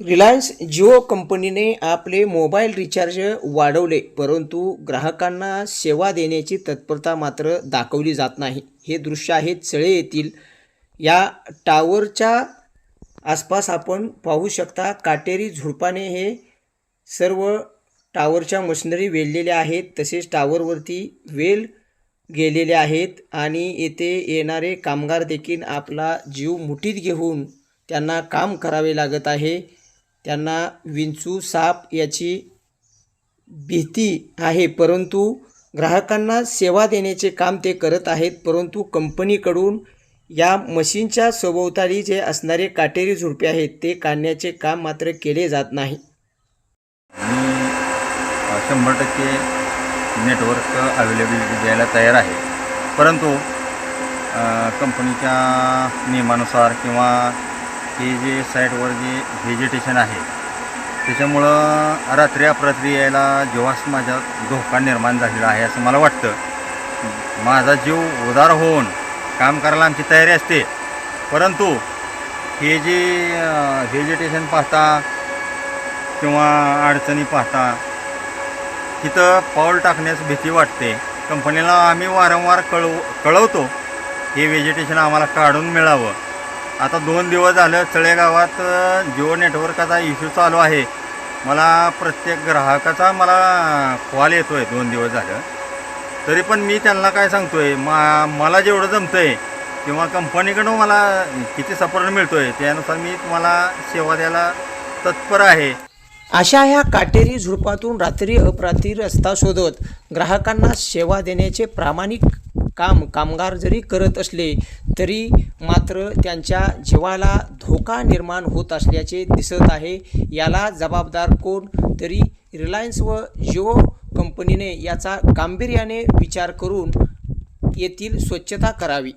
Reliance Jio कंपनीने आपले mobile recharge वाढवले परंतु ग्राहकांना सेवा देण्याची तत्परता मात्र दाखवली जात नाही. हे दृश्य आहे चळे येथील. या टावरच्या आसपास आपण पाहू शकता काटेरी झुडपाने हे सर्व टावरच्या मशिनरी वेललेल्या आहेत तसेच टावरवरती वेल गेलेले आहेत आणि येथे येणारे कामगार देखील आपला जीव मुठीत घेऊन त्यांना काम करावे लागत आहे. त्यांना विंचू साप याची भीती आहे परंतु ग्राहकांना सेवा देण्याचे काम ते करत आहेत परंतु कंपनीकडून या मशीनच्या सभोवताली जे असणारे काटेरी झुडपे आहेत ते काढण्याचे काम मात्र केले जात नाही. मी शंभर टक्के नेटवर्क अवेलेबिलिटी द्यायला तयार आहे. परंतु कंपनीच्या नियमानुसार किंवा ही जे साईटवर जे व्हेजिटेशन आहे त्याच्यामुळं रात्री अपरात्री यायला जेव्हाच माझ्या धोका निर्माण झालेला आहे असं मला वाटतं. माझा जीव उदार होऊन काम करायला आमची तयारी असते. परंतु हे जे व्हेजिटेशन पाहता किंवा अडचणी पाहता तिथं पाऊल टाकण्यास भीती वाटते. कंपनीला आम्ही वारंवार कळव कळवतो हे व्हेजिटेशन आम्हाला काढून मिळावं. आता दोन दिवस झालं तळेगावात जिओ नेटवर्कचा इश्यू चालू आहे. मला प्रत्येक ग्राहकाचा मला कॉल येतो आहे दोन दिवस झालं. तरी पण मी त्यांना काय सांगतो आहे मा मला जेवढं जमतं आहे किंवा कंपनीकडून मला किती सपोर्ट मिळतो आहे त्यानुसार मी तुम्हाला सेवा द्यायला तत्पर आहे. अशा ह्या काटेरी झुडपातून रात्री अपरात्री रस्ता शोधत ग्राहकांना सेवा देण्याचे प्रामाणिक काम कामगार जरी करत असले तरी मात्र त्यांच्या जीवाला धोका निर्माण होत असल्याचे दिसत आहे. याला जबाबदार कोण? तरी रिलायन्स व जिओ कंपनीने याचा गांभीर्याने विचार करून येथील स्वच्छता करावी.